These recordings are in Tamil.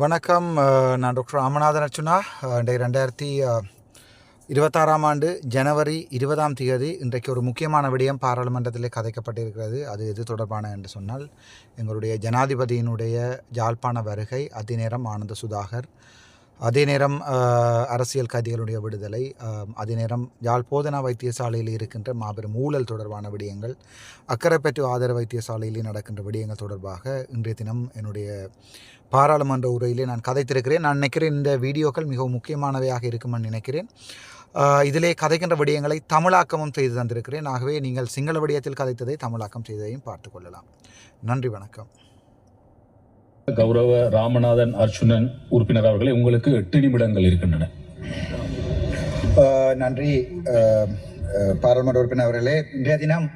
வணக்கம் நான் டாக்டர் ராமநாதன் அர்ச்சுனா அஹ், இன்றைக்கு ரெண்டாயிரத்தி இருபத்தாறாம் ஆண்டு ஜனவரி இருபதாம் தேதி இன்றைக்கு ஒரு முக்கியமான விடயம் பாராளுமன்றத்தில் கதைக்கப்பட்டிருக்கிறது. அது எது தொடர்பான என்று சொன்னால் எங்களுடைய ஜனாதிபதியினுடைய யாழ்ப்பாண வருகை அதே நேரம் ஆனந்த சுதாகர் அதே நேரம் அரசியல் கைதிகளுடைய விடுதலை அதே நேரம் யாழ் போதனா வைத்தியசாலையில் இருக்கின்ற மாபெரும் ஊழல் தொடர்பான விடயங்கள் அக்கரைப்பற்று ஆதர வைத்தியசாலையில் நடக்கின்ற விடயங்கள் தொடர்பாக இன்றைய தினம் என்னுடைய பாராளுமன்ற உரையிலே நான் கதைத்திருக்கிறேன். நான் நினைக்கிறேன் இந்த வீடியோக்கள் மிகவும் முக்கியமானவையாக இருக்குமென்னு நினைக்கிறேன். இதிலே கதைக்கின்ற விடயங்களை தமிழாக்கமும் செய்து தந்திருக்கிறேன். ஆகவே நீங்கள் சிங்கள விடயத்தில் கதைத்ததை தமிழாக்கம் செய்ததையும் பார்த்து கொள்ளலாம். நன்றி வணக்கம். கௌரவ ராமநாதன் அர்ச்சுனன் உறுப்பினர் அவர்களே உங்களுக்கு எட்டு நிமிடங்கள் இருக்கின்றன. நன்றி பாராளுமன்ற உறுப்பினர் அவர்களே. இன்றைய தினம்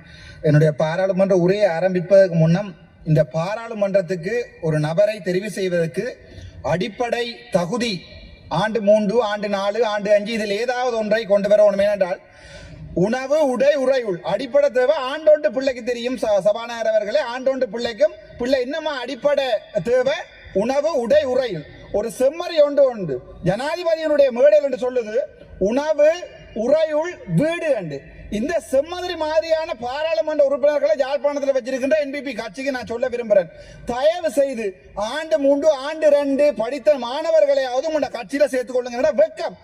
என்னுடைய பாராளுமன்ற உரையை ஆரம்பிப்பதற்கு முன்னம் இந்த பாராளுமன்றத்துக்கு ஒரு நபரை தெரிவு செய்வதற்கு அடிப்படை தகுதி ஆண்டு மூன்று ஆண்டு நாலு ஆண்டு அஞ்சு இதில் ஏதாவது ஒன்றை கொண்டு வர வேணும் ஏனென்றால் உணவு உடை உறையுள் அடிப்படை தேவை ஆண்டோண்டு பிள்ளைக்கு தெரியும். ச- சபாநாயகர் அவர்களே ஆண்டோண்டு பிள்ளைக்கும் பிள்ளை இன்னமா அடிப்படை தேவை உணவு உடை உறையுள். ஒரு செம்மறி ஒன்று உண்டு. ஜனாதிபதியினுடைய மேடையில் என்று சொல்லுது உணவு உறையுள் வீடு அண்டு இந்த செம்மதிரி மாதிரியான பாராளுமன்ற உறுப்பினர்களை யாழ்ப்பாணத்தில் வச்சிருக்கின்ற என்பிபி கட்சிக்கு நான் சொல்ல விரும்புகிறேன் தயவு செய்து ஆண்டு மூன்று ஆண்டு ரெண்டு படித்த மாணவர்களையாவது உங்களோட கட்சியில சேர்த்துக் கொள்ளுங்க. வெக்கம்?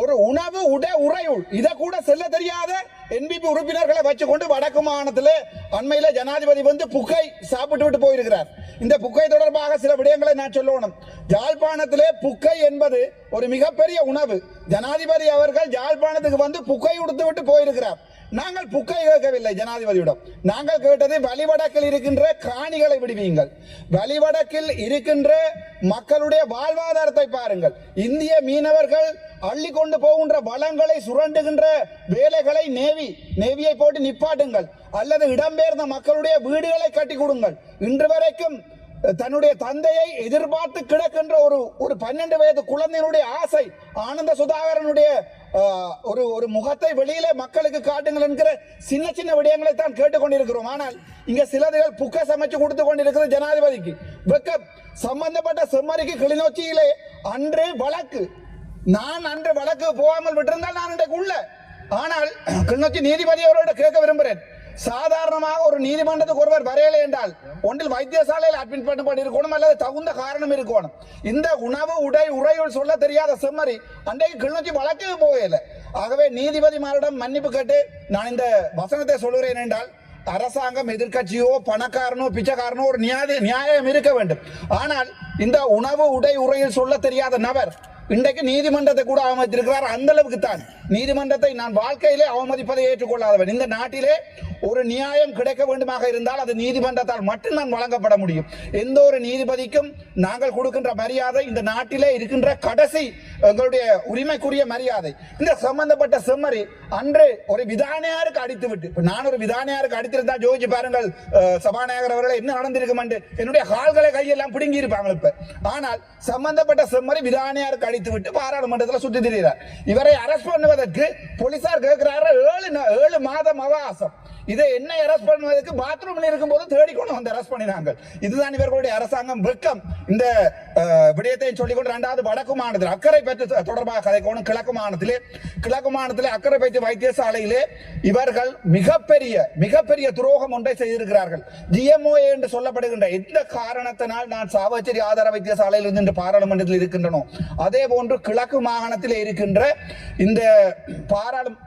ஒரு உணவு உடை உறையுள். இதை கூட செல்ல தெரியாத என்பிபி உறுப்பினர்களை வச்சுக்கொண்டு வடக்கு மாநிலத்தில் அண்மையில ஜனாதிபதி வந்து புகை சாப்பிட்டு விட்டு போயிருக்கிறார். இந்த புகை தொடர்பாக சில விடயங்களை நான் சொல்லணும். யாழ்ப்பாணத்திலே புக்கை என்பது ஒரு மிகப்பெரிய உணவு. ஜனாதிபதி அவர்கள் யாழ்ப்பாணத்துக்கு வந்து புகை உடுத்து விட்டு போயிருக்கிறார். நாங்கள் புக்கை கேட்கவில்லை ஜனாதிபதியிடம். நாங்கள் கேட்டது வழிவடக்கில் இருக்கின்ற காணிகளை விடுவீங்கள். வழிவடக்கில் இருக்கின்ற மக்களுடைய வாழ்வாதாரத்தை பாருங்கள். இந்திய மீனவர்கள் அள்ளி கொண்டு போகின்ற வளங்களை சுரண்டுகின்ற வேலைகளை நேவி நேவியை போட்டு நிப்பாட்டுங்கள். அல்லது இடம்பெயர்ந்த மக்களுடைய வீடுகளை கட்டி கொடுங்கள். இன்று வரைக்கும் தன்னுடைய தந்தையை எதிர்பார்த்து கிடக்கின்ற ஒரு ஒரு பன்னெண்டு வயது குழந்தையினுடைய ஆசை ஆனந்த சுதாகரனுடைய ஒரு ஒரு முகத்தை வெளியிலே மக்களுக்கு காட்டுங்கள் என்கிற சின்ன சின்ன விடயங்களை தான் கேட்டுக்கொண்டிருக்கிறோம். ஆனால் இங்க சிலதுகள் புக்க சமைச்சு கொடுத்து கொண்டிருக்கிறது ஜனாதிபதிக்கு. வெக்க சம்பந்தப்பட்ட செம்மறிக்கு கிளிநொச்சியிலே அன்று வழக்கு. நான் அன்று வழக்கு போகாமல் விட்டிருந்தால் நான் இன்றைக்கு உள்ள. ஆனால் கிளிநொச்சி நீதிபதி அவரோட கேட்க விரும்புகிறேன். சாதாரணமாக ஒரு நீதிமன்றத்துக்கு ஒருவர் வரையலை என்றால் ஒன்றில் வைத்தியசாலையில் அட்மிட் பண்ணப்பட்டிருக்கணும் அல்லது தகுந்த காரணம் இருக்கணும். இந்த உணவு உடை உறையுள் சொல்ல தெரியாத செம்மறி அன்றைக்கு கிளிநொச்சி வழக்கு போகல. ஆகவே நீதிபதிமாரிடம் மன்னிப்பு கேட்டு நான் இந்த வசனத்தை சொல்கிறேன் என்றால் அரசாங்கம் எதிர்க்கட்சியோ பணக்காரனோ பிச்சைக்காரனோ ஒரு நியாய நியாயம் இருக்க வேண்டும். ஆனால் இந்த உணவு உடை உரையில் சொல்ல தெரியாத நபர் இன்றைக்கு நீதிமன்றத்தை கூட அவமதித்திருக்கிறார். அந்த அளவுக்கு தான் நீதிமன்றத்தை நான் வாழ்க்கையிலே அவமதிப்பதை ஏற்றுக்கொள்ளாதவன். இந்த நாட்டிலே ஒரு நியாயம் கிடைக்க வேண்டுமாக இருந்தால் அது நீதிமன்றத்தால் மட்டும்தான் வழங்கப்பட முடியும். எந்த ஒரு நீதிபதிக்கும் நாங்கள் கொடுக்கின்ற மரியாதை இந்த நாட்டிலே இருக்கின்ற கடைசி எங்களுடைய உரிமைக்குரிய மரியாதை. இந்த சம்பந்தப்பட்ட செம்மறி அன்று ஒரு விதானியாருக்கு அடித்து விட்டு நான் ஒரு விதானியாருக்கு அடித்திருந்தா ஜோதிச்சு பாருங்கள் சபாநாயகர் அவர்களை என்ன நடந்திருக்கும் என்னுடைய கால்களை கையெல்லாம் பிடுங்கி இருப்பாங்க இப்ப. ஆனால் சம்பந்தப்பட்ட செம்மறி விதானியாருக்கு அடித்து விட்டு பாராளுமன்றத்தில் சுற்றி திரிகிறார். இவரை அரெஸ்ட் பண்ணுவதற்கு போலீசார் கேட்கிறாரு ஏழு நா- ஏழு மாதம் அவகாசம். இதை என்ன அரெஸ்ட் பண்ணுவதற்கு பாத்ரூம்ல இருக்கும்போது தேடிக்கொண்டு வந்து அரெஸ்ட் பண்ணினாங்க. இதுதான் இவர்களுடைய அரசாங்கம் வெக்கம் இந்த விடயத்தை சொல்லிக்கொண்டு இரண்டாவது வடக்கு மாநிலத்தில் அக்கறை பற்றி தொடர்பாக கதைக்கணும் கிழக்கு மாநிலத்திலே கிழக்கு மாநிலத்திலே அக்கறை பற்றி வைத்தியசாலையிலே இவர்கள் மிகப்பெரிய மிகப்பெரிய துரோகம் ஒன்றை செய்திருக்கிறார்கள். ஜிஎம்ஓ என்று சொல்லப்படுகின்ற எந்த காரணத்தினால் நான் சாவச்சேரி ஆதார வைத்தியசாலையில் இருந்து இன்று பாராளுமன்றத்தில் இருக்கின்றனோ அதே போன்று கிழக்கு மாகாணத்தில் இருக்கின்ற இந்த பாராளும்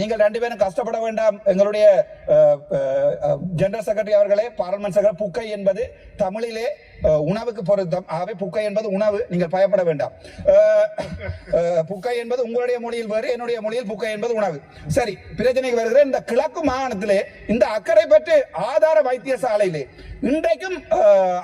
நீங்கள் ரெண்டு பேரும் கஷ்டப்பட வேண்டாம். எங்களுடைய ஜெனரல் செக்ரட்டரி அவர்களே பார்லமெண்ட் செக்ரட்டரி புக்கை என்பது தமிழிலே உணவுக்கு பொருத்தம். ஆகவே புக்கை என்பது உணவு நீங்கள் பயப்பட வேண்டாம். புக்கை என்பது உங்களுடைய மொழியில் வேறு என்னுடைய மொழியில் புக்கை என்பது உணவு. சரி பிரச்சனைக்கு வருகிற இந்த கிழக்கு மாகாணத்திலே இந்த அக்கறை பற்றி ஆதார வைத்தியசாலையிலே இன்றைக்கும்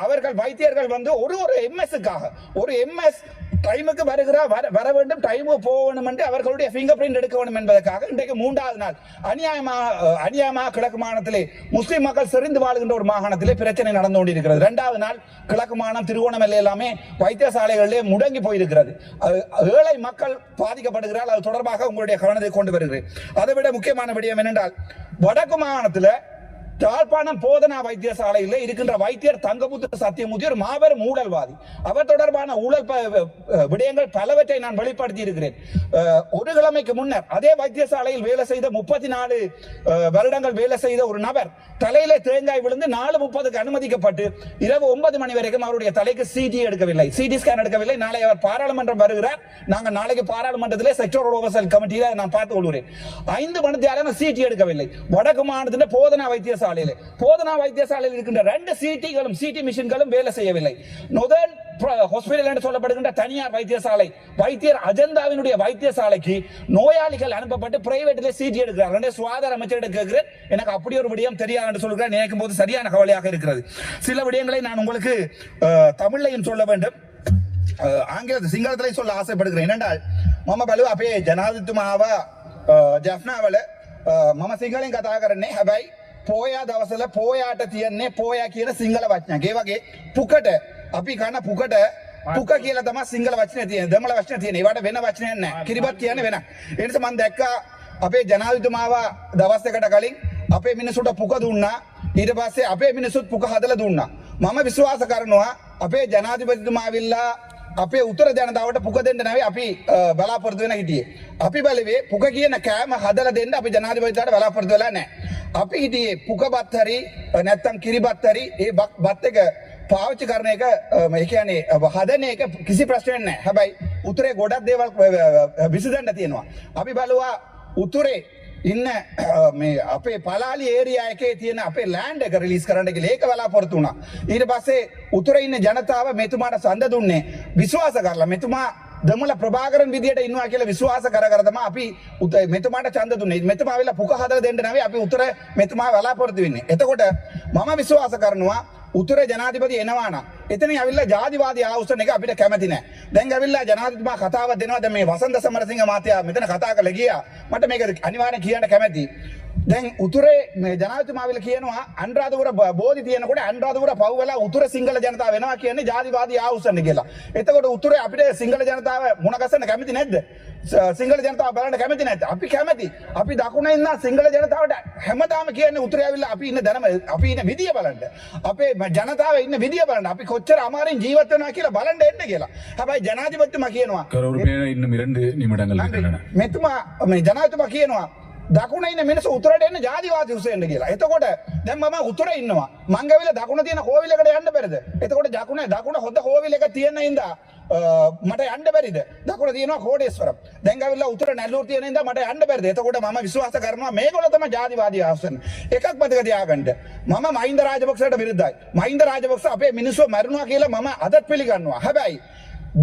அவர்கள் வைத்தியர்கள் வந்து ஒரு ஒரு எம்எஸ்க்காக ஒரு எம்எஸ் டைமுக்கு வருகிறா வர வர வேண்டும் டைமுக்கு போகணும் என்று அவர்களுடைய ஃபிங்கர் பிரிண்ட் எடுக்க வேண்டும் என்பதற்காக இன்றைக்கு மூன்றாவது நாள். அநியாயமா அநியாயமா அநியாயமாக கிழக்கு மாகாணத்திலே முஸ்லிம் மக்கள் செறிந்து வாழ்கின்ற ஒரு மாகாணத்திலே பிரச்சனை நடந்து கொண்டிருக்கிறது. இரண்டாவது நாள் கிழக்கு மாகாணம் திருவோணமலை எல்லாமே வைத்தியசாலைகளிலே முடங்கி போயிருக்கிறது. அது ஏழை மக்கள் பாதிக்கப்படுகிறார் அது தொடர்பாக உங்களுடைய கவனத்தை கொண்டு வருகிறேன். அதை விட முக்கியமான விடயம் என்னென்றால் வடக்கு மாகாணத்தில் யாழ்ப்பாணம் போதனா வைத்தியசாலையில் இருக்கின்ற வைத்தியர் தங்கபுத்திர சத்தியமூர்த்தி ஒரு மாபெரும் ஊழல்வாதி. அவர் தொடர்பான ஊழல் விடயங்கள் பலவற்றை நான் வெளிப்படுத்தி இருக்கிறேன் ஒரு கிழமைக்கு முன்னர் அதே வைத்தியசாலையில் வேலை செய்த முப்பத்தி நாலு வருடங்கள் வேலை செய்த ஒரு நபர் தலையில தேங்காய் விழுந்து நாலு முப்பதுக்கு அனுமதிக்கப்பட்டு இரவு ஒன்பது மணி வரைக்கும் அவருடைய தலைக்கு சிடி எடுக்கவில்லை. சிடி ஸ்கேன் எடுக்கவில்லை. நாளை அவர் பாராளுமன்றம் வருகிறார். நாங்கள் நாளைக்கு பாராளுமன்றத்திலே செக்டோரல் ஓவர்சல் கமிட்டியில் நான் பார்த்து கொள்கிறேன். ஐந்து மணித்தியாலும் சிடி எடுக்கவில்லை. வடக்கு மாநிலத்தின் போதனா வைத்தியசாலை வைத்தியசாலையில் போதனா வைத்தியசாலையில் இருக்கின்ற ரெண்டு சிடிகளும் சிடி மிஷின்களும் வேலை செய்யவில்லை. நொதன் ஹாஸ்பிட்டல் என்று சொல்லப்படுகின்ற தனியார் வைத்தியசாலை வைத்தியர் அஜந்தாவினுடைய வைத்தியசாலைக்கு நோயாளிகள் அனுப்பப்பட்டு பிரைவேட்டில் சீட்டி எடுக்கிறார். சுகாதார அமைச்சரிடம் கேட்கிறேன். எனக்கு அப்படி ஒரு விடயம் தெரியாது என்று சொல்கிறேன். நினைக்கும் போது சரியான கவலையாக இருக்கிறது. சில விடயங்களை நான் உங்களுக்கு தமிழையும் சொல்ல வேண்டும். ஆங்கிலத்தை சிங்களத்திலையும் சொல்ல ஆசைப்படுகிறேன். என்னென்றால் மம பலு அப்பே ஜனாதித்துமாவா ஜஃப்னாவில் மம சிங்களையும் கதாகரனே ஹபாய் පෝයා දවසල පෝයාට තියන්නේ පෝයා කියන සිංහල වච්ඥගේ වගේ පුකට අපි කන පුකට පුක කියල තම සිංහල වචන තිය දමල වශ්න තියන වට වෙන වචනයන්න කිරිබත් කියන වෙන එනිස මන් දැක්ක අපේ ජනාධතුමාව දවස්සකට කලින් අපේ මිනිසුට පුක දුන්නා. ඊට පස්සේ අපේ මිනිසුත් පුක හදල දුන්නා. මම විශ්වාස කරනවා අපේ ජනාධිපතිතුමාවිල්ලා අපේ උත්තර ජනතාවට පුක දෙන්න නැවේ අපි අ, බලාපොරොත්තු වෙන හිටියේ. අපි බලවේ පුක කියන කෑම හදලා දෙන්න අපි ජනාධිපතිතුමාට බලාපොරොත්තු වෙලා නැහැ. අපි හිටියේ පුක බත් හරි අ, නැත්නම් කිරි බත් හරි ඒ බත්- බත් එක පාවිච්චි කරන එක අ, ඒ කියන්නේ අ, හදන එක කිසි ප්‍රශ්නයක් නැහැ. හැබැයි උතුරේ ගොඩක් දේවල් අ, අ, විසඳන්න තියෙනවා. අපි බලුවා උතුරේ ඉන්න අ, මේ අපේ පලාලි ඒරියා එකේ තියෙන අපේ ලෑන්ඩ් එක රිලීස් කරන්න කියලා ඒක බලාපොරොත්තු වුණා. ඊට පස්සේ උතුරේ ඉන්න ජනතාව මෙතුමාට සඳ දුන්නේ විශ්වාස කරලා මෙතුමා දමල ප්‍රභාකරන් විදියට ඉන්නවා කියලා විශ්වාස කර කර තමයි අපි උත- මෙතුමාට ඡන්ද දුන්නේ. මෙතුමා ඇවිල්ලා පුක හදලා දෙන්න නෙවෙයි අපි උතුර මෙතුමා බලාපොරොත්තු වෙන්නේ. එතකොට මම විශ්වාස කරනවා උතුර ජනාධිපති එනවා නම් එතන ඇවිල්ලා ජාතිවාදී ආවුස්සන එක අපිට කැමති නෑ. දැන් ඇවිල්ලා ජනාධිපතිතුමා කතාවක් දෙනවා දැන් මේ වසන්ත සමරසිංහ මහත්තයා මෙතන කතා කරලා ගියා. මට මේක අනිවාර්යෙන් කියන්න කැමතියි. දැන් උතුරේ මේ ජනාධිපතිමාවිල කියනවා අනුරාධපුර බෝධි තියෙනකොට අනුරාධපුර පව් වෙලා උතුර සිංහල ජනතාව වෙනවා කියන්නේ ජාතිවාදී ආවුසන්න කියලා. එතකොට උතුරේ අපිට සිංහල ජනතාව මුණ ගැසෙන්න කැමති නැද්ද? සිංහල ජනතාව බලන්න කැමති නැද්ද? අපි කැමති. අපි දකුණේ ඉන්න සිංහල ජනතාවට හැමදාම කියන්නේ උතුරේ ඇවිල්ලා අපි ඉන්න ධනම අපි ඉන්න විදිය බලන්න. අපේ ජනතාව ඉන්න විදිය බලන්න. අපි කොච්චර අමාරුවෙන් ජීවත් වෙනවා කියලා බලන්න එන්න කියලා. හැබැයි ජනාධිපතිතුමා කියනවා කරුණාකර ඉන්න මිරන්ද නිමඩංගල මෙතුමා මේ ජනාධිපතිතුමා කියනවා දකුණයින මිනිස් උතුරට එන්න ජාතිවාද උසෙන්ට කියලා. එතකොට දැම් ම උතුර ඉන්නවා. මංගවිල දකුණ තියෙන හෝවිලකට යන්න පෙරද එතකොට දකුණ දකුණ හොඳ හෝවිලක තියෙන ඉද මට අන්ඩ බැරිද? දකුණ තියන හෝඩේස්වර දැගවිල උතුර නැල්ලු තියන ද මට අන්ඩ බැරිද? එතකොට ම විශවාස කරනවා මේ කොලතම ජාතිවාදී ආසන එකක් පතික තියාගන්නට මම මයින්ද රාජපක්ෂට විරුද්ධයි. මයින්ද රාජපක්ෂ අපේ මිනිස්සු මැරුණවා කියලා මම අදත් පිළිගන්නවා. හැබැයි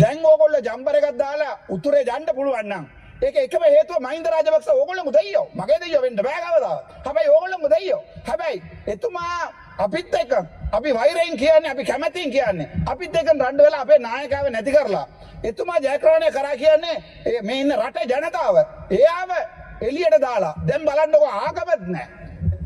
දැන් ඕකොල්ල ජම්බරකත් දාලා උතුරේ ජන්ඩ පුළුවන්න්නම් ඒක එකම හේතුව මහින්ද රාජපක්ෂ ඕගොල්ලෝම දෙයියෝ මගේ දෙයියෝ වෙන්න බෑ කවදාවත්. හැබැයි ඕගොල්ලෝම දෙයියෝ. හැබැයි එතුමා අපිත් එක්ක අපි වෛරයෙන් කියන්නේ අපි කැමැතින් කියන්නේ අපිත් එක්ක රණ්ඩු වෙලා අපේ නායකයව නැති කරලා එතුමා ජයග්‍රහණය කරා කියන්නේ ඒ මේ ඉන්න රටේ ජනතාව එයාව එළියට දාලා දැන් බලන්නකො ආගමත් නැහැ.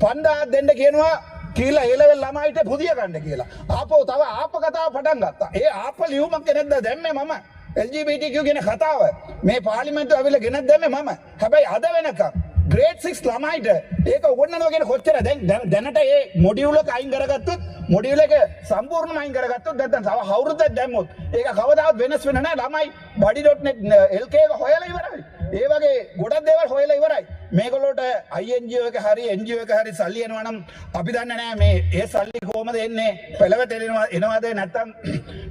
පණ්ඩාත් දෙන්න කියනවා කියලා ඒලවෙල් ළමයිට පුදිය ගන්න කියලා. ආපහු තව ආප කතාව පටන් ගත්තා. ඒ ආප ලියුමක් ගෙනත් දැම්මේ මම. එල්ජබටක ගෙන කතාව. මේ පාලිමෙන්තු ඇවිල ගෙනත් දැම මම. හැබැයි අද වෙනකම් ග්‍රේට් සික් ළමයිට ඒක ඔන්නගෙන කොච්චර දැන් දැනට ඒ මොඩියුලක අයින් කරගත්තු මොඩියුලක සම්පූර්ණ අයින් කරගත්තු දැන් සව හවුරුද දැම්මොත් ඒක කවදාවත් වෙනස් වෙන නෑ. ළමයි බඩි.net එල්කේ හොයලා ඉවරයි. ඒ වගේ ගොඩක් දේවල් හොයලා ඉවරයි. මේගොල්ලෝට INGO එක හරි NGO එක හරි සල්ලි එනවා නම් අපි දන්නේ නැහැ මේ ඒ සල්ලි කොහමද එන්නේ පෙළවට එනවා එනවාද නැත්නම්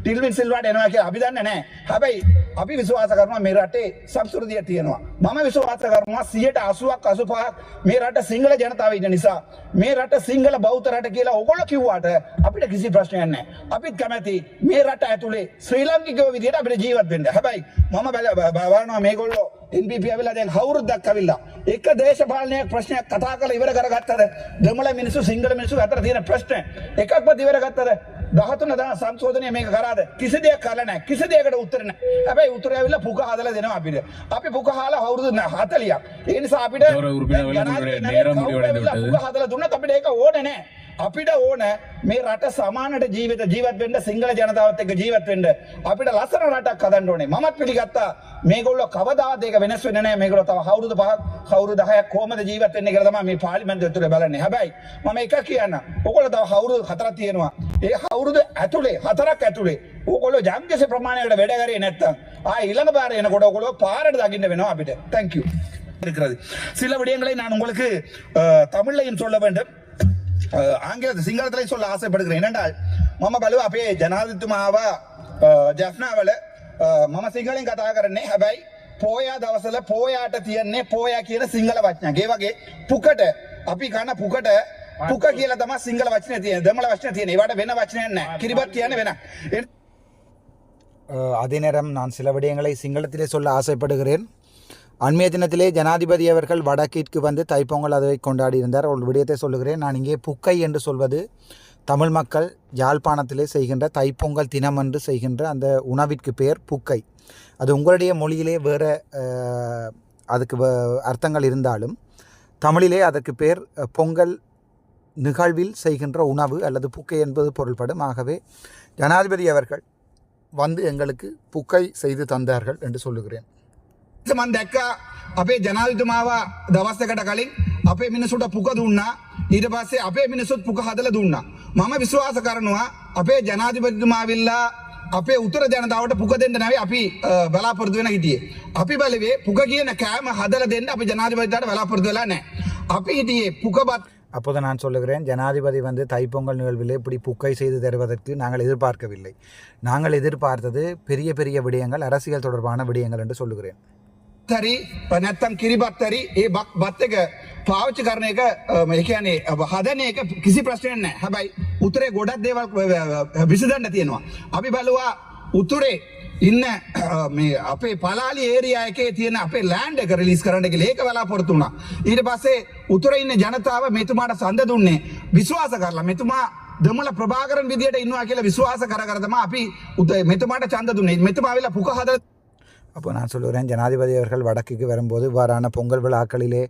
ටිල්වින් සිල්වාට එනවා කියලා අපි දන්නේ නැහැ. හැබැයි අපි විශ්වාස කරනවා මේ රටේ සංස්කෘතිය තියෙනවා. මම විශ්වාස කරනවා 80ක් 85ක් මේ රට සිංහල ජනතාව ඉන්න නිසා මේ රට සිංහල බෞද්ධ රට කියලා ඔයගොල්ලෝ කිව්වාට අපිට කිසි ප්‍රශ්නයක් නැහැ. අපිත් කැමති මේ රට ඇතුලේ ශ්‍රී ලාංකිකයෝ විදිහට අපිට ජීවත් වෙන්න. හැබැයි මම බල- බ- බලනවා මේගොල්ලෝ ಎನ್ ಬಿ ಪಿ ಅವಿಲ್ಲ ಅದೇನು ಹೌರದ್ದಕ್ಕವಿಲ್ಲ ಏಕ ದೇಶಪಾಲನೆಯ ಪ್ರಶ್ನೆ ಕಥಾಕಲ ಇವರ ಗರಗತ್ತದೆ ದ್ರಮಳ ಮಿನಿಸು ಸಿಂಗಳ ಮಿನಿಸು ಹತ್ರ ತೀರ ಪ್ರಶ್ನೆ ಏಕಕ್ಕೆ ಬಂದು ಇವರಗತ್ತದೆ දහතුන දා සංශෝධනය මේක කරාද? කිසි දෙයක් කරලා නැහැ. කිසි දෙයකට උත්තර නැහැ. හැබැයි උත්තර ඇවිල්ලා පුක හදලා දෙනවා අපිට. අපි පුක හාලා අවුරුදු 40ක් ඒ නිසා අපිට පුක හදලා දුන්නත් අපිට ඒක ඕනේ නැහැ. අපිට ඕන මේ රට සමානට ජීවිත ජීවත් වෙන්න සිංහල ජනතාවත් එක්ක ජීවත් වෙන්න අපිට ලස්සන රටක් හදන්න ඕනේ මමත් පිළිගත්තා මේගොල්ලෝ කවදාවත් ඒක වෙනස් වෙන්නේ නැහැ මේගොල්ලෝ තව අවුරුදු පහක් අවුරුදු 10ක් කොහමද ජීවත් වෙන්නේ කියලා තමයි මේ පාර්ලිමේන්තුව ඇතුලේ බලන්නේ හැබැයි මම එකක් කියන්න ඕගොල්ලෝ තව අවුරුදු හතරක් තියෙනවා ඒ අවුරුදු ඇතුලේ හතරක් ඇතුලේ ඕගොල්ලෝ යම්කිසි ප්‍රමාණයකට වැඩ කරේ නැත්තම් ආ ඊළඟ පාර එනකොට ඕගොල්ලෝ පාරට දකින්න වෙනවා අපිට thank you இருக்கிறது சில விடயங்களை நான் உங்களுக்கு அஹ், தமிழ்லையும் சொல்ல வேண்டும் அஹ், ஆங்கில சிங்களத்திலையும் சொல்ல ஆசைப்படுகிறேன் என்னென்றால் මම බලුව අපේ ජනාධිතුමාව ජැෆ්නාවල මම සිංහලෙන් කතා කරන්නේ හැබැයි පෝයා දවසල පෝයාට තියන්නේ පෝයා කියන සිංහල වචනගේ වගේ පුකට අපි කන පුකට පුක කියල තම සිංහල වචන තිය දමල වචන තියෙන වට වෙන වචනයන්න කිරිබත් කියන වෙන එ- அஹ் அதே நேரம் நான் சில விடயங்களை சிங்களத்திலே சொல்ல ஆசைப்படுகிறேன் அண்மைய தினத்திலே ஜனாதிபதி அவர்கள் வடக்கிற்கு வந்து தைப்பொங்கல் அதை கொண்டாடி இருந்தார். ஒரு விடயத்தை சொல்லுகிறேன். நான் இங்கே புக்கை என்று சொல்வது தமிழ் மக்கள் யாழ்ப்பாணத்திலே செய்கின்ற தைப்பொங்கல் தினம் என்று செய்கின்ற அந்த உணவிற்கு பெயர் புக்கை. அது உங்களுடைய மொழியிலே வேறு அதுக்கு வ- அர்த்தங்கள் இருந்தாலும் தமிழிலே அதற்கு பேர் பொங்கல் நிகழ்வில் செய்கின்ற உணவு அல்லது புக்கை என்பது பொருள்படும். ஆகவே ஜனாதிபதி அவர்கள் வந்து எங்களுக்கு புக்கை செய்து தந்தார்கள் என்று சொல்லுகிறேன். මන් දැක්ක අපේ ජනාධිතුමාව දවස්සකට කලින් අපේ මිනිසුට පුක දුන්නා ඊට පස්සේ අපේ මිනිසුත් පුක හදල දුන්නා මම විශ්වාස කරනවා අපේ ජනාධිපතිතුමාවිල්ලා අපේ උත්තර ජනතාවට පුක දෙන්න නැවේ අපි අ, බලාපොරොත්තු වෙන හිටියේ අපි බලවේ පුක කියන කෑම හදල දෙන්න අපි ජනාධිපතිට බලාපොරොත්තු වෙලා නැහැ අපි හිටියේ පුකබත් அப்போது நான் சொல்லுகிறேன் ஜனாதிபதி வந்து தைப்பொங்கல் நிகழ்வில் இப்படி புக்கை செய்து தருவதற்கு நாங்கள் எதிர்பார்க்கவில்லை நாங்கள் எதிர்பார்த்தது பெரிய பெரிய விடயங்கள் அரசியல் தொடர்பான விடயங்கள் என்று சொல்லுகிறேன் හරි නැත්තම් කිරිබත් හරි ඒ බක් බත් එක පාවිච්චි කරන එක අම, ඒ කියන්නේ අ, හදන එක කිසි ප්‍රශ්නයක් නැහැ. හැබැයි උතුරේ ගොඩක් දේවල් විසඳන්න තියෙනවා. අපි බලුවා උතුරේ ඉන්න අ, මේ අපේ පලාලි ඒරියා එකේ තියෙන අපේ ලෑන්ඩ් එක රිලීස් කරන්න කියලා ඒක බලාපොරොත්තු වුණා. ඊට පස්සේ උතුරේ ඉන්න ජනතාව මෙතුමාට සඳ දුන්නේ විශ්වාස කරලා මෙතුමා දෙමළ ප්‍රභාකරන් විදියට ඉන්නවා කියලා විශ්වාස කර කර තමයි අපි උත- මෙතුමාට ඡන්ද දුන්නේ. මෙතුමා ආවිලා පුක හදලා அப்போ நான் சொல்லுகிறேன் ஜனாதிபதி அவர்கள் வடக்குக்கு வரும்போது இவ்வாறான பொங்கல் விழாக்களிலே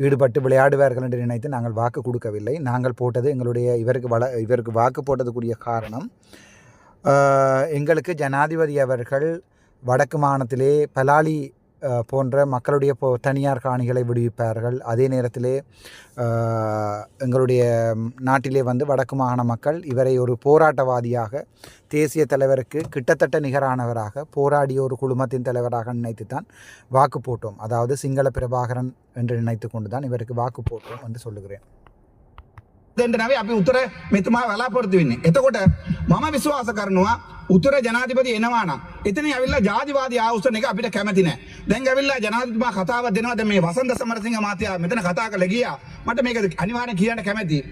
ஈடுபட்டு விளையாடுவார்கள் என்று நினைத்து நாங்கள் வாக்கு கொடுக்கவில்லை. நாங்கள் போட்டது எங்களுடைய இவருக்கு வள இவருக்கு வாக்கு போட்டதுக்குரிய காரணம் எங்களுக்கு ஜனாதிபதி அவர்கள் வடக்கு மாநிலத்திலே பலாலி போன்ற மக்களுடைய போ தனியார் காணிகளை விடுவிப்பார்கள். அதே நேரத்திலே எங்களுடைய நாட்டிலே வந்து வடக்கு மாகாண மக்கள் இவரை ஒரு போராட்டவாதியாக தேசிய தலைவருக்கு கிட்டத்தட்ட நிகரானவராக போராடிய ஒரு குழுமத்தின் தலைவராக நினைத்து தான் வாக்கு போட்டோம். அதாவது சிங்கள பிரபாகரன் என்று நினைத்து கொண்டு தான் இவருக்கு வாக்கு போட்டோம் என்று சொல்லுகிறேன். දෙන්න නැවේ අපි උත්තර මෙතුමා බලාපොරොත්තු වෙන්නේ. එතකොට මම විශ්වාස කරනවා උත්තර ජනාධිපති එනවා නම් එතන ඇවිල්ලා ජාතිවාදී ආවුස්සන එක අපිට කැමති නෑ. දැන් ඇවිල්ලා ජනාධිපතිතුමා කතාවක් දෙනවා දැන් මේ වසන්ත සමරසිංහ මහත්තයා මෙතන කතා කරලා ගියා. මට මේක අනිවාර්යෙන් කියන්න කැමතියි.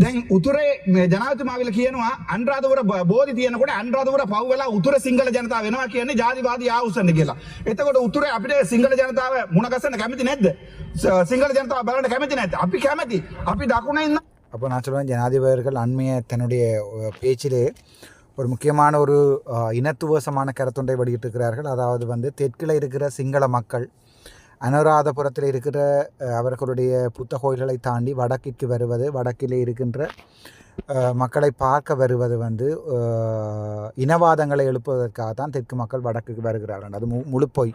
දැන් උතුරේ මේ ජනාධිපතිතුමා ඇවිල්ලා කියනවා අනුරාධපුර බ- බෝධි තියෙනකොට අනුරාධපුර පව් වෙලා උතුර සිංහල ජනතාව වෙනවා කියන්නේ ජාතිවාදී ආවුස්සන්න කියලා. එතකොට උතුරේ අපිට සිංහල ජනතාව මුණ ගැසෙන්න කැමති නැද්ද? ස- සිංහල ජනතාව බලන්න කැමති නැද්ද? අපි කැමති. අපි දකුණේ ඉන්න அப்போ நான் சொல்லுவேன் ஜனாதிபதிகள் அவர்கள் அண்மைய தன்னுடைய பேச்சிலே ஒரு முக்கியமான ஒரு இனத்துவசமான கருத்தொன்றை வெளியிட்டிருக்கிறார்கள். அதாவது வந்து தெற்கில் இருக்கிற சிங்கள மக்கள் அனுராதபுரத்தில் இருக்கிற அவர்களுடைய புத்த கோயில்களை தாண்டி வடக்கிற்கு வருவது வடக்கிலே இருக்கின்ற மக்களை பார்க்க வருவது வந்து இனவாதங்களை எழுப்புவதற்காக தான் தெற்கு மக்கள் வடக்குக்கு வருகிறார்கள். அது மு முழுப்பொய்.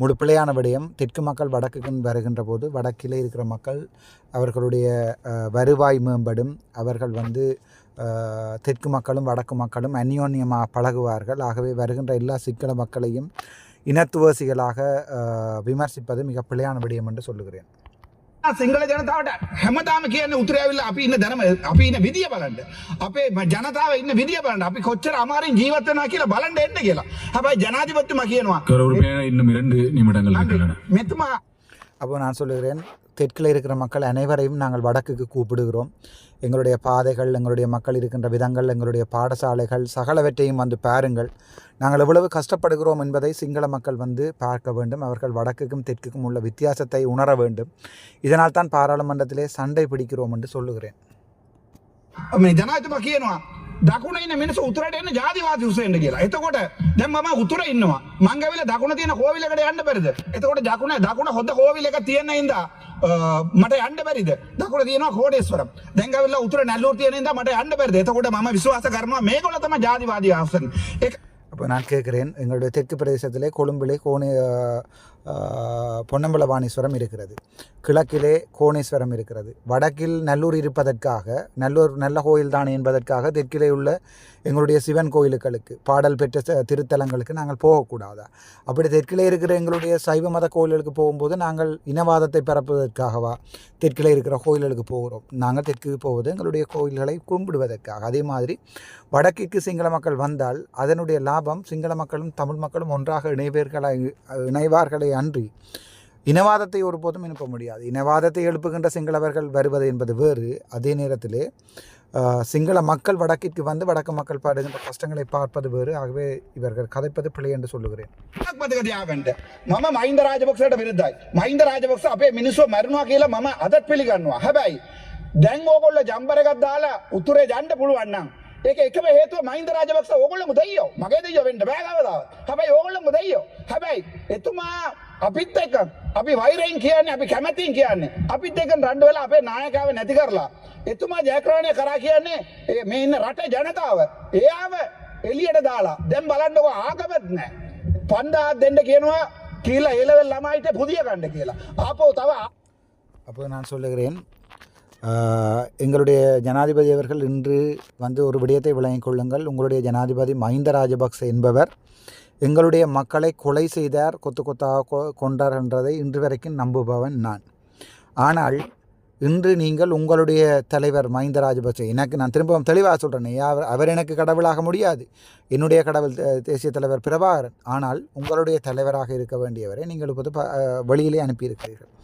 பொய் விடயம். தெற்கு மக்கள் வடக்குக்கு வருகின்ற போது வடக்கிலே இருக்கிற மக்கள் அவர்களுடைய வருவாய் மேம்படும். அவர்கள் வந்து தெற்கு மக்களும் வடக்கு மக்களும் அந்யோன்யமாக பழகுவார்கள். ஆகவே வருகின்ற எல்லா சிங்கள மக்களையும் இனத்துவசிகளாக விமர்சிப்பது மிக பிழையான விடயம் என்று சொல்லுகிறேன். සිංහල ජනතාවට හැමදාම කියන්න උත්තරඇවිල්ල අපි ඉන්න දැනම අපි ඉන්න විදිිය බලන්ට අපේ ම- ජනතාව ඉන්න විදිිය බලන්න අපි කොච්චර අමාරෙන් ජීවත්වනා කියලා බලන්ට එන්න කියලා හැබයි ජනාධිපත්තුම කියනවා கௌரவ உறுப்பினர் இன்னும் இரண்டு நிமிடங்கள் இருக்கின்றன මෙතුමා அப்போ நான் சொல்லுகிறேன் தெற்கில் இருக்கிற மக்கள் அனைவரையும் நாங்கள் வடக்குக்கு கூப்பிடுகிறோம். எங்களுடைய பாதைகள் எங்களுடைய மக்கள் இருக்கின்ற விதங்கள் எங்களுடைய பாடசாலைகள் சகலவற்றையும் வந்து பாருங்கள். நாங்கள் எவ்வளவு கஷ்டப்படுகிறோம் என்பதை சிங்கள மக்கள் வந்து பார்க்க வேண்டும். அவர்கள் வடக்குக்கும் தெற்குக்கும் உள்ள வித்தியாசத்தை உணர வேண்டும். இதனால் தான் பாராளுமன்றத்திலே சண்டை பிடிக்கிறோம் என்று சொல்லுகிறேன். මේ දකුණන මෙනස උතුරට එන්න ජාතිවාද උසෙන්ට කියලා. එතකොට දැම් ම උතුර ඉන්නවා. මංගවිල දකුණ තියෙන හෝවිලකට යන්න පෙරිද එතකොට දකුණ දකුණ හොඳ හෝවිලක තියෙන ඉද මට අන්ඩ පරිද දකුණ තියන හෝඩේස්වර දැගවිල උතුර නැල්ලෝ තියනෙද මට අන්ඩ පෙරිද එතකොට ම විශවාස කරම මේ කොලතම ජාතිවාදී ආසන් එක. நாட்கேக்கிறேன் எங்களுடைய தெற்கு பிரதேசத்திலே கொழும்பிலே கோணி பொன்னம்பலவாணீஸ்வரம் இருக்கிறது. கிழக்கிலே கோணேஸ்வரம் இருக்கிறது. வடக்கில் நல்லூர் இருப்பதற்காக நல்லூர் நல்ல கோயில் தானே என்பதற்காக தெற்கிலே உள்ள எங்களுடைய சிவன் கோயிலுகளுக்கு பாடல் பெற்ற திருத்தலங்களுக்கு நாங்கள் போகக்கூடாதா? அப்படி தெற்கிலே இருக்கிற எங்களுடைய சைவ மத கோயில்களுக்கு போகும்போது நாங்கள் இனவாதத்தை பரப்புவதற்காகவா தெற்கிலே இருக்கிற கோயில்களுக்கு போகிறோம். நாங்கள் தெற்குக்கு போவது எங்களுடைய கோயில்களை கும்பிடுவதற்காக. அதே மாதிரி வடக்கிற்கு சிங்கள மக்கள் வந்தால் அதனுடைய லாபம் சிங்கள மக்களும் தமிழ் மக்களும் ஒன்றாக இணைவீர்களா இணைவார்களே அன்றி இனவாதத்தை ஒருபோதும் எழுப்ப முடியாது இனவாதத்தை எழுப்புகின்ற சிங்களவர்கள் வருவது என்பது வேறு அதே நேரத்திலே ஆஹ், சிங்கள மக்கள் வடக்கிற்கு வந்து வடக்கு மக்கள் பாடுகின்ற கஷ்டங்களை பார்ப்பது வேறு ஆகவே இவர்கள் கதைப்பது பிழை என்று சொல்லுகிறேன் මතක තියාගන්න. මම මහින්ද රාජපක්ෂට විරුද්ධයි. මහින්ද රාජපක්ෂ අපේ මිනිස්සු මැරුණා කියලා මම අදත් පිළිගන්නවා. හැබැයි දැන් ඕගොල්ලෝ ජම්බර එකක් දාලා උතුරේ යන්න පුළුවන් නම් ඒක එකම හේතුව මහින්ද රාජපක්ෂ ඕගොල්ලෝ මුදයියෝ මගේ දෙයියෝ වෙන්න බෑ කවදාවත්. හැබැයි ඕගොල්ලෝ මුදයියෝ හැබැයි එතුමා අපිත් එක්ක අපි වෛරයෙන් කියන්නේ අපි කැමැතින් කියන්නේ අපිත් එක්ක රණ්ඩු වෙලා අපේ නායකයව නැති කරලා. එතුමා ජයග්‍රහණය කරා කියන්නේ මේ ඉන්න රටේ ජනතාව එයාව එළියට දාලා දැන් බලන්නකෝ ආගමත් නැහැ 5000 දෙන්න කියනවා කියලා ඒ ලෙවල් ළමයිට පුදිය ගන්න කියලා. ආපහු තව අපේ නන්සොල්ලේ කරේන් எங்களுடைய ஜனாதிபதி அவர்கள் இன்று வந்து ஒரு விடயத்தை விளங்கிக் கொள்ளுங்கள். உங்களுடைய ஜனாதிபதி மஹிந்த ராஜபக்ச என்பவர் எங்களுடைய மக்களை கொலை செய்தார் கொத்து கொத்தாக கொ- கொண்டார் என்றதை இன்று வரைக்கும் நம்புபவன் நான். ஆனால் இன்று நீங்கள் உங்களுடைய தலைவர் மஹிந்த ராஜபக்சே எனக்கு நான் திரும்பவும் தெளிவாக சொல்கிறேன் அவர் அவர் எனக்கு கடவுளாக முடியாது. என்னுடைய கடவுள் தேசிய தலைவர் பிரபாகரன். ஆனால் உங்களுடைய தலைவராக இருக்க வேண்டியவரை நீங்கள் இப்போது வழியிலே வெளியிலே அனுப்பியிருக்கிறீர்கள்.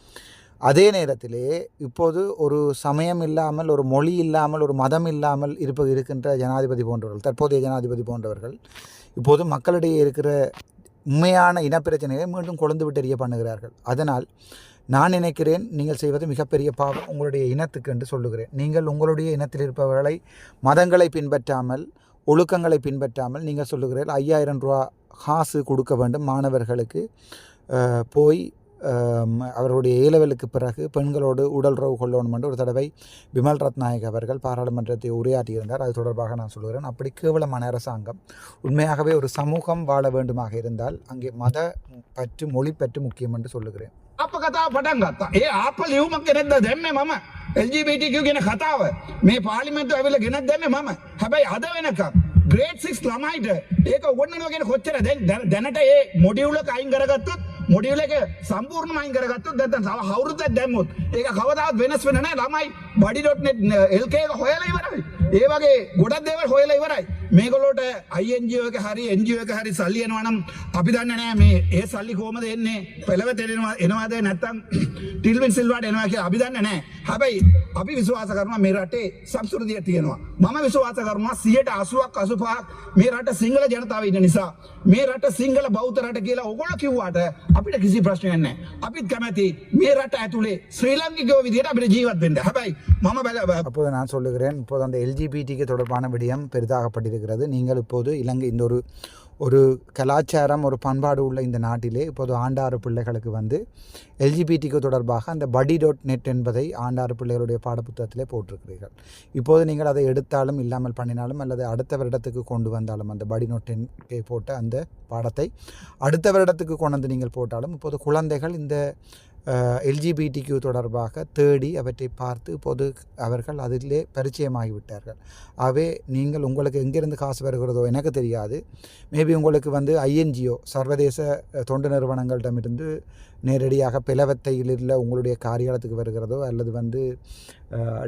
அதே நேரத்திலே இப்போது ஒரு சமயம் இல்லாமல் ஒரு மொழி இல்லாமல் ஒரு மதம் இல்லாமல் இருப்ப இருக்கின்ற ஜனாதிபதி போன்றவர்கள் தற்போதைய ஜனாதிபதி போன்றவர்கள் இப்போது மக்களிடையே இருக்கிற உண்மையான இனப்பிரச்சனையை மீண்டும் கொழுந்து விட்டு எறிய பண்ணுகிறார்கள். அதனால் நான் நினைக்கிறேன் நீங்கள் செய்வது மிகப்பெரிய பாவம் உங்களுடைய இனத்துக்கு என்று சொல்லுகிறேன். நீங்கள் உங்களுடைய இனத்தில் இருப்பவர்களை மதங்களை பின்பற்றாமல் ஒழுக்கங்களை பின்பற்றாமல் நீங்கள் சொல்லுகிறீர்கள் ஐயாயிரம் ரூபா காசு கொடுக்க வேண்டும் மாணவர்களுக்கு போய் அஹ், அவர்களுடைய ஏலவலுக்கு பிறகு பெண்களோடு உடல்றவு கொள்ளணும் என்று ஒரு தடவை விமல் ரத்நாயக் அவர்கள் பாராளுமன்றத்தை உரையாற்றியிருந்தார் அது தொடர்பாக நான் சொல்கிறேன் அப்படி கேவலமான அரசாங்கம் உண்மையாகவே ஒரு சமூகம் வாழ வேண்டுமாக இருந்தால் அங்கே மத பற்று மொழி பற்று முக்கியம் என்று சொல்லுகிறேன் අප කතාව පටන් ගත්තා. ඒ ආප ලියුමක් ගෙනත් දැම්මේ මම. LGBTQ කියන කතාව මේ පාර්ලිමේන්තුව ඇවිල්ලා ගෙනත් දැම්මේ මම. හැබැයි අද වෙනකම් ග්‍රේඩ් 6 ළමයිට ඒක උගන්වනවා කියන කොච්චර දැන් දැන- දැනට ඒ මොඩියුල එක අයින් කරගත්තොත් මොඩියුල එක සම්පූර්ණයෙන්ම අයින් කරගත්තොත් නැත්නම් තව අවුරුද්දක් දැම්මොත් ඒක කවදාවත් වෙනස් වෙන්නේ නැහැ ළමයි body.net LK එක හොයලා ඉවරයි. ඒ වගේ ගොඩක් දේවල් හොයලා ඉවරයි. මේගොල්ලෝට INGO එක හරි NGO එක හරි සල්ලි එනවා නම් අපි දන්නේ නැහැ මේ ඒ සල්ලි කොහමද එන්නේ පෙළවෙත එනවා එනවාද නැත්නම් ටිල්වින් සිල්වාට එනවා කියලා අපි දන්නේ නැහැ. හැබැයි අපි විශ්වාස කරනවා මේ රටේ සංස්කෘතිය තියෙනවා. මම විශ්වාස කරනවා 80ක් 85ක් මේ රට සිංහල ජනතාව ඉන්න නිසා මේ රට සිංහල බෞද්ධ රට කියලා ඔයගොල්ලෝ කිව්වට අපිට කිසි ප්‍රශ්නයක් නැහැ. අපිත් කැමති මේ රට ඇතුලේ ශ්‍රී ලාංකිකයෝ විදිහට අපිට ජීවත් වෙන්න. හැබැයි මම බැල அப்போது நான் சொல்லுகிறேன் இப்போது அந்த எல்ஜிபிடிக்கு தொடர்பான விடயம் இருக்கிறது. நீங்கள் இப்போது இலங்கை இந்த ஒரு ஒரு கலாச்சாரம் ஒரு பண்பாடு உள்ள இந்த நாட்டிலே இப்போது ஆண்டாறு பிள்ளைகளுக்கு வந்து எல்ஜிபிடிக்கு தொடர்பாக அந்த படி டாட் நெட் என்பதை ஆண்டாறு பிள்ளைகளுடைய பாடப்புத்தகத்திலே போட்டிருக்கிறீர்கள். இப்போது நீங்கள் அதை எடுத்தாலும் இல்லாமல் பண்ணினாலும் அல்லது அடுத்த வருடத்துக்கு கொண்டு வந்தாலும் அந்த படி நோட் போட்ட அந்த பாடத்தை அடுத்த வருடத்துக்கு கொண்டு வந்து நீங்கள் போட்டாலும் இப்போது குழந்தைகள் இந்த எல்ஜிபிடிக்யூ தொடர்பாக தேடி அவற்றை பார்த்து பொது அவர்கள் அதிலே பரிச்சயமாகிவிட்டார்கள். ஆகவே நீங்கள் உங்களுக்கு எங்கிருந்து காசு வருகிறதோ எனக்கு தெரியாது. மேபி உங்களுக்கு வந்து ஐஎன்ஜிஓ சர்வதேச தொண்டு நிறுவனங்களிடமிருந்து நேரடியாக பிளவத்தையில் உங்களுடைய காரியாலயத்துக்கு வருகிறதோ அல்லது வந்து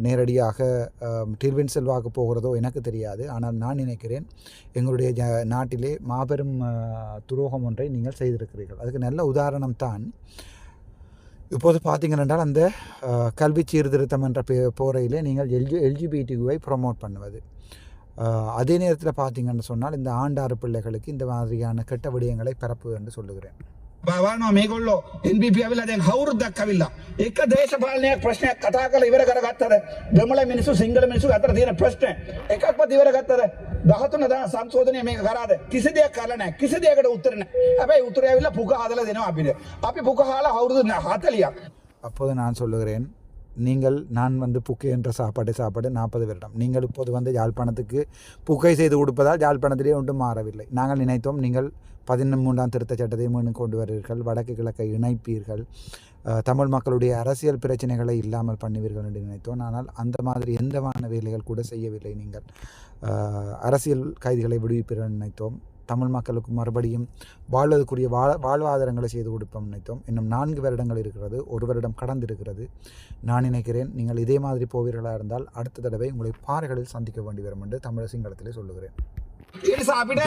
நேரடியாக அஹ், டில்வின் செல்வாக்கு போகிறதோ எனக்கு தெரியாது. ஆனால் நான் நினைக்கிறேன் எங்களுடைய ஜ நாட்டிலே மாபெரும் துரோகம் ஒன்றை நீங்கள் செய்திருக்கிறீர்கள். அதுக்கு நல்ல உதாரணம் தான் இப்போது பார்த்தீங்கன்னா அந்த கல்வி சீர்திருத்தம் என்ற பே போரையில் நீங்கள் எல்ஜி எல்ஜிபிடியூவை ப்ரொமோட் பண்ணுவது. அதே நேரத்தில் பார்த்தீங்கன்னு சொன்னால் இந்த ஆண்டாறு பிள்ளைகளுக்கு இந்த மாதிரியான கெட்ட விடயங்களை பரப்பு என்று சொல்லுகிறேன். ಬಾಬಾನೋ ಮೇಗೊಳ್ಳು ಎನ್ ಬಿ ಪಿ ಅವಿಲ್ಲದೆ ಅವರು ದಕ್ಕವಿಲ್ಲ ಏಕ ದೇಶ ಪಾಲನೆಯ ಪ್ರಶ್ನೆ ಕಥಾಕಲ ಇವರ ಕರಗಾಗ್ತದೆ ಬೆಂಬಲ ಮಿನಿಸು ಸಿಂಗಲ್ ಮಿನಿಸು ಅದರ ತೀರ 13 දා සංශෝධනය මේක කරාද කිසි දෙයක් කරලා නැහැ කිසි දෙයකට උත්තර නැහැ හැබැයි උත්තරය ඇවිල්ලා පුක හදලා දෙනවා අපිට අපි පුක හාලා අවුරුදු 40ක් அப்போது நான் சொல்லுகிறேன் நீங்கள் நான் வந்து புக்கை என்ற சாப்பாடு சாப்பாடு நாற்பது வருடம் நீங்கள் இப்போது வந்து யாழ்ப்பாணத்துக்கு புக்கை செய்து கொடுப்பதால் யாழ்ப்பாணத்திலே ஒன்றும் மாறவில்லை நாங்கள் நினைத்தோம் நீங்கள் பதிமூன்றாம் திருத்தச் சட்டத்தை மீண்டும் கொண்டு வருவீர்கள் வடக்கு கிழக்கை இணைப்பீர்கள் அஹ், தமிழ் மக்களுடைய அரசியல் பிரச்சனைகளை இல்லாமல் பண்ணுவீர்கள் என்று நினைத்தோம் ஆனால் அந்த மாதிரி எந்தமான வேலைகள் கூட செய்யவில்லை நீங்கள் அஹ், அரசியல் கைதிகளை விடுவிப்பெற நினைத்தோம். தமிழ் மக்களுக்கு மறுபடியும் வாழ்வதற்குரிய வாழ வாழ்வாதாரங்களை செய்து கொடுப்போம் நினைத்தோம். இன்னும் நான்கு வருடங்கள் இருக்கிறது. ஒரு வருடம் கடந்திருக்கிறது. நான் நினைக்கிறேன் நீங்கள் இதே மாதிரி போவீர்களாக இருந்தால் அடுத்த தடவை உங்களை பாறைகளில் சந்திக்க வேண்டி வரும் என்று தமிழ் சிங்களத்திலே சொல்லுகிறேன். අපිට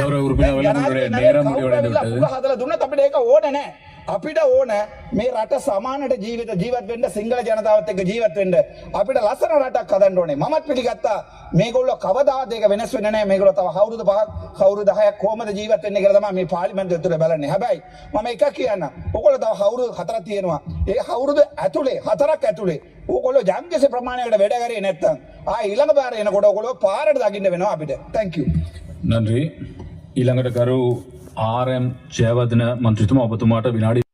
හදලා දුන්න අපිට ඒක ඕන නෑ. අපිට ඕන මේ රට සමානට ජීවිත ජීවත් වෙන්න සිංහල ජනතාවත් එක්ක ජීවත් වෙන්න. අපිට ලස්සන රටක් හදන්න ඕනේ. මමත් පිළිගත්තා මේගොල්ලෝ කවදාද ඒක වෙනස් වෙන්නේ නැහැ මේගොල්ලෝ තව අවුරුදු පහක් අවුරුදු 10ක් කොහොමද ජීවත් වෙන්නේ කියලා තමයි මේ පාර්ලිමේන්තුව තුළ බලන්නේ. හැබැයි මම එකක් කියන්න. ඔයගොල්ලෝ තව අවුරුදු හතරක් තියෙනවා. ඒ අවුරුදු ඇතුලේ? හතරක් ඇතුලේ. ඔයගොල්ලෝ ජංගිස ප්‍රමාණයකට වැඩ කරේ නැත්තම්. ආ ඊළඟ පාර එනකොට ඔයගොල්ලෝ පාරට දකින්න වෙනවා අපිට. Thank you. නන්රී ඊළඟට කරු ආරම් ජයවදන මන්ත්‍රතුමා ඔබතුමාට විනාඩි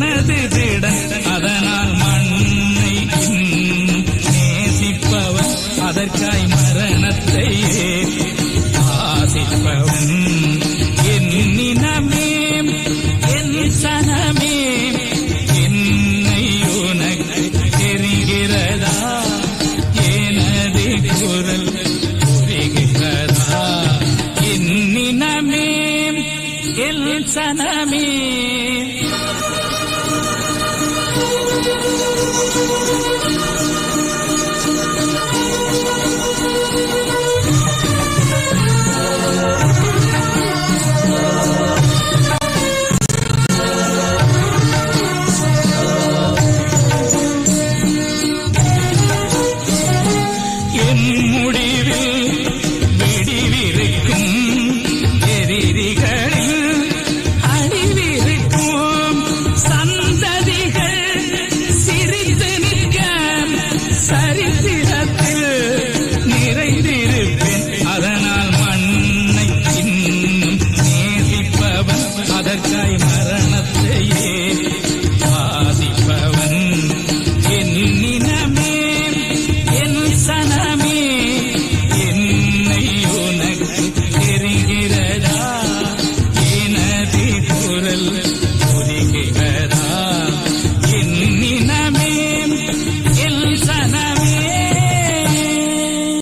மனதே